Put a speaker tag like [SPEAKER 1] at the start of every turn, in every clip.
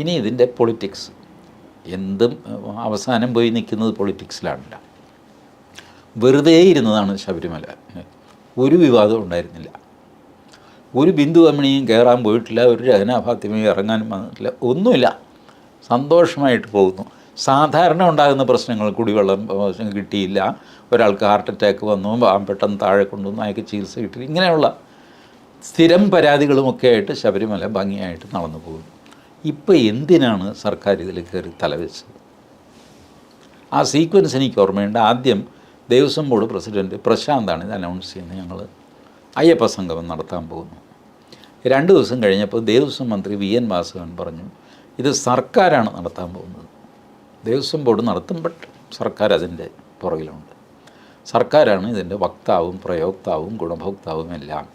[SPEAKER 1] ഇനി ഇതിന്റെ പൊളിറ്റിക്സ് എന്തും അവസാനം പോയി നിൽക്കുന്നത് പൊളിറ്റിക്സിലാണില്ല വെറുതെ ഇരുന്നതാണ് ശബരിമല. ഒരു വിവാദം ഉണ്ടായിരുന്നില്ല. ഒരു ബിന്ദു അമ്മണിയും കയറാൻ പോയിട്ടില്ല ഒരു രചനാഭാത്യമേ ഇറങ്ങാനും വന്നിട്ടില്ല ഒന്നുമില്ല. സന്തോഷമായിട്ട് പോകുന്നു. സാധാരണ ഉണ്ടാകുന്ന പ്രശ്നങ്ങൾ കുടിവെള്ളം കിട്ടിയില്ല. ഒരാൾക്ക് ഹാർട്ട് അറ്റാക്ക് വന്നു പെട്ടെന്ന് താഴെ കൊണ്ടുവന്നു അയാൾക്ക് ചികിത്സ കിട്ടി. ഇങ്ങനെയുള്ള സ്ഥിരം പരാതികളുമൊക്കെ ആയിട്ട് ശബരിമല ഭംഗിയായിട്ട് നടന്നു പോകുന്നു. ഇപ്പോൾ എന്തിനാണ് സർക്കാർ ഇതിൽ കയറി തലവെച്ചത്? ആ സീക്വൻസ് എനിക്ക് ഓർമ്മയുണ്ട്. ആദ്യം ദേവസ്വം ബോർഡ് പ്രസിഡന്റ് പ്രശാന്താണ് ഇത് അനൗൺസ് ചെയ്യുന്നത്. ഞങ്ങൾ അയ്യപ്പ സംഗമം നടത്താൻ പോകുന്നു. രണ്ട് ദിവസം കഴിഞ്ഞപ്പോൾ ദേവസ്വം മന്ത്രി വി എൻ വാസവൻ പറഞ്ഞു ഇത് സർക്കാരാണ് നടത്താൻ പോകുന്നത്. ദേവസ്വം ബോർഡ് നടത്തും ബട്ട് സർക്കാർ അതിന്റെ പുറകിലുണ്ട്. സർക്കാരാണ് ഇതിന്റെ വക്താവും പ്രയോക്താവും ഗുണഭോക്താവും എല്ലാം.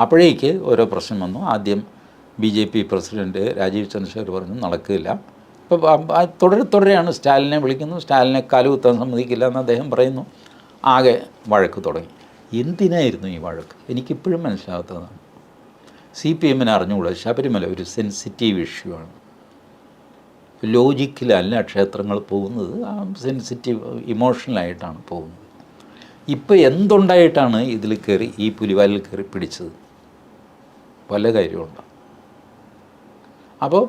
[SPEAKER 1] അപ്പോഴേക്ക് ഓരോ പ്രശ്നം വന്നു. ആദ്യം B J P president Rajeev Chandrasekhar പറഞ്ഞു നടക്കില്ല. അപ്പോൾ തുടരെ തുടരെയാണ് സ്റ്റാലിനെ വിളിക്കുന്നത് സ്റ്റാലിനെ കാലുകുത്താൻ സമ്മതിക്കില്ല എന്ന് അദ്ദേഹം പറയുന്നു. ആകെ വഴക്ക് തുടങ്ങി. എന്തിനായിരുന്നു ഈ വഴക്ക്? എനിക്കിപ്പോഴും മനസ്സിലാകാത്തതാണ് സി പി എമ്മിനെ അറിഞ്ഞുകൂടാ? ശബരിമല ഒരു സെൻസിറ്റീവ് ഇഷ്യൂ ആണ്. ലോജിക്കിലല്ല ക്ഷേത്രങ്ങൾ പോകുന്നത് ആ സെൻസിറ്റീവ് ഇമോഷണലായിട്ടാണ് പോകുന്നത്. ഇപ്പോൾ എന്തുണ്ടായിട്ടാണ് ഇതിൽ കയറി ഈ പുലിവാലിൽ കയറി പിടിച്ചത്? പല കാര്യമുണ്ട്. അപ്പോൾ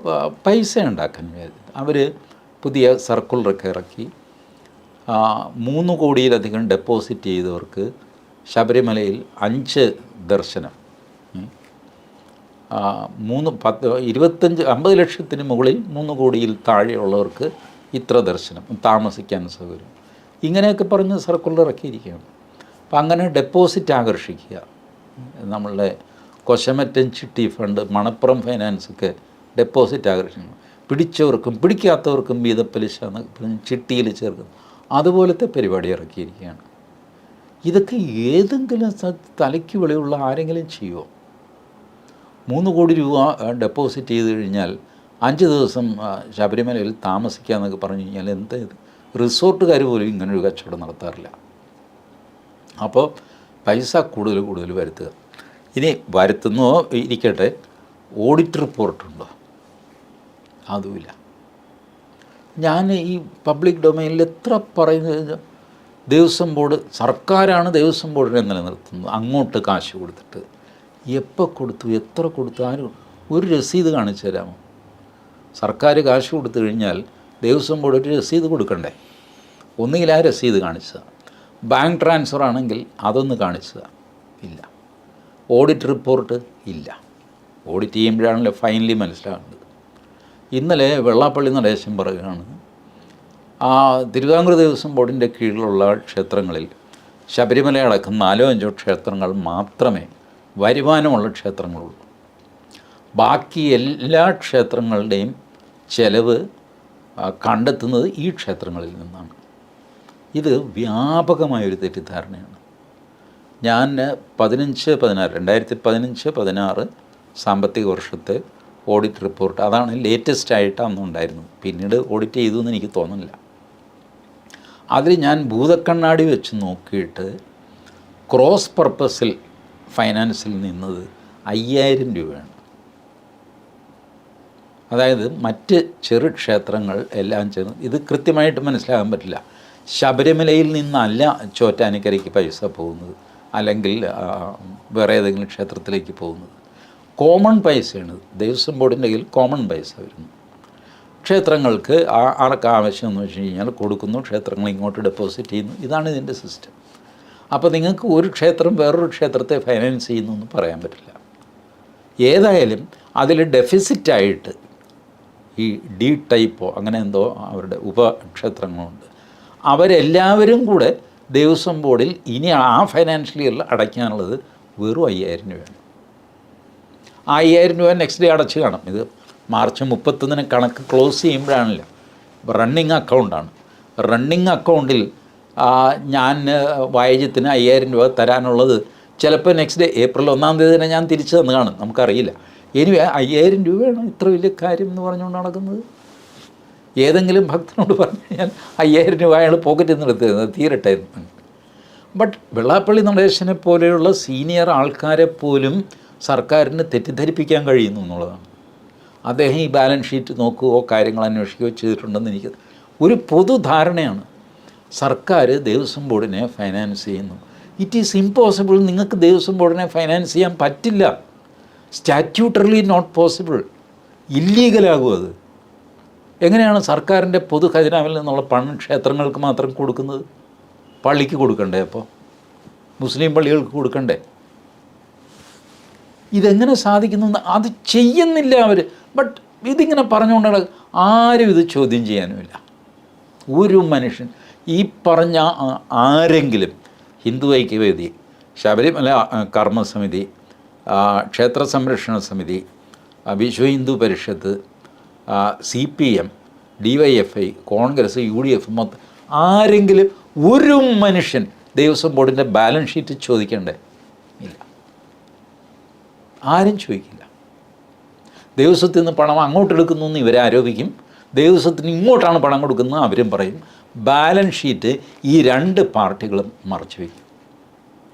[SPEAKER 1] പൈസ ഉണ്ടാക്കാൻ അവർ പുതിയ സർക്കുലറൊക്കെ ഇറക്കി. മൂന്ന് കോടിയിലധികം ഡെപ്പോസിറ്റ് ചെയ്തവർക്ക് ശബരിമലയിൽ അഞ്ച് ദർശനം. മൂന്ന് പത്ത് ഇരുപത്തഞ്ച് അമ്പത് ലക്ഷത്തിന് മുകളിൽ മൂന്ന് കോടിയിൽ താഴെയുള്ളവർക്ക് ഇത്ര ദർശനം താമസിക്കാൻ സൗകര്യം. ഇങ്ങനെയൊക്കെ പറഞ്ഞ് സർക്കുലർ ഇറക്കിയിരിക്കുകയാണ്. അപ്പം അങ്ങനെ ഡെപ്പോസിറ്റ് ആകർഷിക്കുക. നമ്മളുടെ കൊശമറ്റൻ ചിട്ടി ഫണ്ട് മണപ്പുറം ഫൈനാൻസ് ഒക്കെ ഡെപ്പോസിറ്റ് ആകർഷിക്കുന്നു. പിടിച്ചവർക്കും പിടിക്കാത്തവർക്കും വീതപ്പലിശ എന്ന് ചിട്ടിയിൽ ചേർക്കുന്നു. അതുപോലത്തെ പരിപാടി ഇറക്കിയിരിക്കുകയാണ്. ഇതൊക്കെ ഏതെങ്കിലും തലയ്ക്ക് വെളിയുള്ള ആരെങ്കിലും ചെയ്യുമോ മൂന്ന് കോടി രൂപ ഡെപ്പോസിറ്റ് ചെയ്ത് കഴിഞ്ഞാൽ അഞ്ച് ദിവസം ശബരിമലയിൽ താമസിക്കുക എന്നൊക്കെ പറഞ്ഞു കഴിഞ്ഞാൽ എന്ത് റിസോർട്ടുകാർ പോലും ഇങ്ങനൊരു കച്ചവടം നടത്താറില്ല. അപ്പോൾ പൈസ കൂടുതൽ കൂടുതൽ വരുത്തുക. ഇനി വരുത്തുന്നോ ഇരിക്കട്ടെ ഓഡിറ്റ് റിപ്പോർട്ടുണ്ടോ. അതുമില്ല. ഞാൻ ഈ പബ്ലിക് ഡൊമൈനിൽ എത്ര പറയുന്നത് ദേവസ്വം ബോർഡ് സർക്കാരാണ് ദേവസ്വം ബോർഡിനെ നിലനിർത്തുന്നത് അങ്ങോട്ട് കാശ് കൊടുത്തിട്ട്. എപ്പോൾ കൊടുത്തു? എത്ര കൊടുത്തു? ആരും ഒരു രസീത് കാണിച്ചു തരാമോ? സർക്കാർ കാശ് കൊടുത്തു കഴിഞ്ഞാൽ ദേവസ്വം ബോർഡ് ഒരു രസീത് കൊടുക്കണ്ടേ? ഒന്നുകിൽ ആ രസീത് കാണിച്ചത്. ബാങ്ക് ട്രാൻസ്ഫർ ആണെങ്കിൽ അതൊന്ന് കാണിച്ചത്. ഇല്ല. ഓഡിറ്റ് റിപ്പോർട്ട് ഇല്ല. ഓഡിറ്റ് ചെയ്യുമ്പോഴാണല്ലോ ഫൈനലി മനസ്സിലാകുന്നത് ഇന്നലെ വെള്ളാപ്പള്ളി നടേശൻ പറയുകയാണ് ആ തിരുവിതാംകൂർ ദേവസ്വം ബോർഡിന്റെ കീഴിലുള്ള ക്ഷേത്രങ്ങളിൽ ശബരിമല അടക്കം നാലോ അഞ്ചോ ക്ഷേത്രങ്ങൾ മാത്രമേ വരുമാനമുള്ള ക്ഷേത്രങ്ങളുള്ളൂ. ബാക്കി എല്ലാ ക്ഷേത്രങ്ങളുടെയും ചെലവ് കണ്ടെത്തുന്നത് ഈ ക്ഷേത്രങ്ങളിൽ നിന്നാണ്. ഇത് വ്യാപകമായൊരു തെറ്റിദ്ധാരണയാണ്. ഞാൻ പതിനഞ്ച് പതിനാറ് രണ്ടായിരത്തി പതിനഞ്ച് പതിനാറ് സാമ്പത്തിക വർഷത്തെ ഓഡിറ്റ് റിപ്പോർട്ട് അതാണ് ലേറ്റസ്റ്റ് ആയിട്ട് അന്ന് ഉണ്ടായിരുന്നത് പിന്നീട് ഓഡിറ്റ് ചെയ്തു എന്ന് എനിക്ക് തോന്നുന്നില്ല. അതിൽ ഞാൻ ഭൂതക്കണ്ണാടി വെച്ച് നോക്കിയിട്ട് ക്രോസ് പർപ്പസിൽ ഫൈനാൻസിൽ നിന്നത് അയ്യായിരം രൂപയാണ്. അതായത് മറ്റ് ചെറു ക്ഷേത്രങ്ങൾ എല്ലാം ചേർന്ന് ഇത് കൃത്യമായിട്ട് മനസ്സിലാകാൻ പറ്റില്ല. ശബരിമലയിൽ നിന്നല്ല ചോറ്റാനിക്കരയ്ക്ക് പൈസ പോകുന്നത്. അല്ലെങ്കിൽ വേറെ ഏതെങ്കിലും ക്ഷേത്രത്തിലേക്ക് പോകുന്നത്. കോമൺ പൈസയാണ് ദേവസ്വം ബോർഡിന്റെ കയ്യിൽ കോമൺ പൈസ വരുന്നു ക്ഷേത്രങ്ങൾക്ക് ആർക്ക് ആവശ്യം എന്ന് വെച്ച് കഴിഞ്ഞാൽ കൊടുക്കുന്നു. ക്ഷേത്രങ്ങൾ ഇങ്ങോട്ട് ഡെപ്പോസിറ്റ് ചെയ്യുന്നു. ഇതാണ് ഇതിന്റെ സിസ്റ്റം അപ്പോൾ നിങ്ങൾക്ക് ഒരു ക്ഷേത്രം വേറൊരു ക്ഷേത്രത്തെ ഫൈനാൻസ് ചെയ്യുന്നു എന്ന് പറയാൻ പറ്റില്ല. ഏതായാലും അതിൽ ഡെഫിസിറ്റായിട്ട് ഈ ഡി ടൈപ്പോ അങ്ങനെ എന്തോ അവരുടെ ഉപക്ഷേത്രങ്ങളുണ്ട്. അവരെല്ലാവരും കൂടെ ദേവസ്വം ബോർഡിൽ ഇനി ആ ഫൈനാൻഷ്യൽ അടയ്ക്കാനുള്ളത് വെറും അയ്യായിരം രൂപയാണ്. ആ അയ്യായിരം രൂപ നെക്സ്റ്റ് ഡേ അടച്ച് കാണും. ഇത് മാർച്ച് മുപ്പത്തൊന്നിന് കണക്ക് ക്ലോസ് ചെയ്യുമ്പോഴാണല്ലോ. റണ്ണിങ് അക്കൗണ്ടാണ് റണ്ണിങ് അക്കൗണ്ടിൽ ഞാൻ വായജത്തിന് അയ്യായിരം രൂപ തരാനുള്ളത് ചിലപ്പോൾ നെക്സ്റ്റ് ഡേ ഏപ്രിൽ ഒന്നാം തീയതി തന്നെ ഞാൻ തിരിച്ചു തന്നു കാണും. നമുക്കറിയില്ല. ഇനി അയ്യായിരം രൂപയാണ് ഇത്ര വലിയ കാര്യം എന്ന് പറഞ്ഞുകൊണ്ട് നടക്കുന്നത്. ഏതെങ്കിലും ഭക്തനോട് പറഞ്ഞു കഴിഞ്ഞാൽ അയ്യായിരം രൂപ അയാൾ പോക്കറ്റിൽ നിന്ന് എടുത്തിരുന്നത് തീരട്ടെ ബട്ട് വെള്ളാപ്പള്ളി നടേശനെ പോലെയുള്ള സീനിയർ ആൾക്കാരെ പോലും സർക്കാരിന് തെറ്റിദ്ധരിപ്പിക്കാൻ കഴിയുന്നു എന്നുള്ളതാണ്. അദ്ദേഹം ഈ ബാലൻസ് ഷീറ്റ് നോക്കുകയോ കാര്യങ്ങൾ അന്വേഷിക്കുകയോ ചെയ്തിട്ടുണ്ടെന്ന് എനിക്ക് ഒരു പൊതുധാരണയാണ് സർക്കാർ ദേവസ്വം ബോർഡിനെ ഫൈനാൻസ് ചെയ്യുന്നു. ഇറ്റ് ഈസ് ഇമ്പോസിബിൾ നിങ്ങൾക്ക് ദേവസ്വം ബോർഡിനെ ഫൈനാൻസ് ചെയ്യാൻ പറ്റില്ല. സ്റ്റാറ്റ്യൂട്ടറലി നോട്ട് പോസിബിൾ ഇല്ലീഗലാകും അത്. എങ്ങനെയാണ് സർക്കാരിന്റെ പൊതു ഖജനാവിൽ നിന്നുള്ള പണം ക്ഷേത്രങ്ങൾക്ക് മാത്രം കൊടുക്കുന്നത്? പള്ളിക്ക് കൊടുക്കണ്ടേ അപ്പോൾ? മുസ്ലിം പള്ളികൾക്ക് കൊടുക്കണ്ടേ? ഇതെങ്ങനെ സാധിക്കുന്നു അത് ചെയ്യുന്നില്ല അവർ ബട്ട് ഇതിങ്ങനെ പറഞ്ഞുകൊണ്ട് ആരും ഇത് ചോദ്യം ചെയ്യാനുമില്ല. ഒരു മനുഷ്യൻ ഈ പറഞ്ഞ ആരെങ്കിലും ഹിന്ദു ഐക്യവേദി ശബരിമല കർമ്മസമിതി ക്ഷേത്ര സംരക്ഷണ സമിതി Vishwa Hindu Parishad C P M D Y F I Congress U D F മൊത്തം ആരെങ്കിലും ഒരു മനുഷ്യൻ ദേവസ്വം ബോർഡിന്റെ ബാലൻസ് ഷീറ്റ് ചോദിക്കണ്ടേ? ആരും ചോദിക്കില്ല. ദേവസ്വത്തിൽ നിന്ന് പണം അങ്ങോട്ട് എടുക്കുന്നു എന്ന് ഇവരെ ആരോപിക്കും. ദേവസ്വത്തിന് ഇങ്ങോട്ടാണ് പണം കൊടുക്കുന്നത് അവരും പറയും. ബാലൻസ് ഷീറ്റ് ഈ രണ്ട് പാർട്ടികളും മറച്ചു വയ്ക്കും.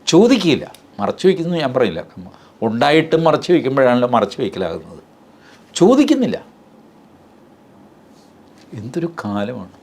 [SPEAKER 1] ചോദിക്കില്ല. മറച്ചു വയ്ക്കുന്നു ഞാൻ പറയില്ല. ഉണ്ടായിട്ടും മറച്ചു വയ്ക്കുമ്പോഴാണല്ലോ മറച്ചു വയ്ക്കലാകുന്നത്. ചോദിക്കുന്നില്ല. എന്തൊരു കാലമാണ്.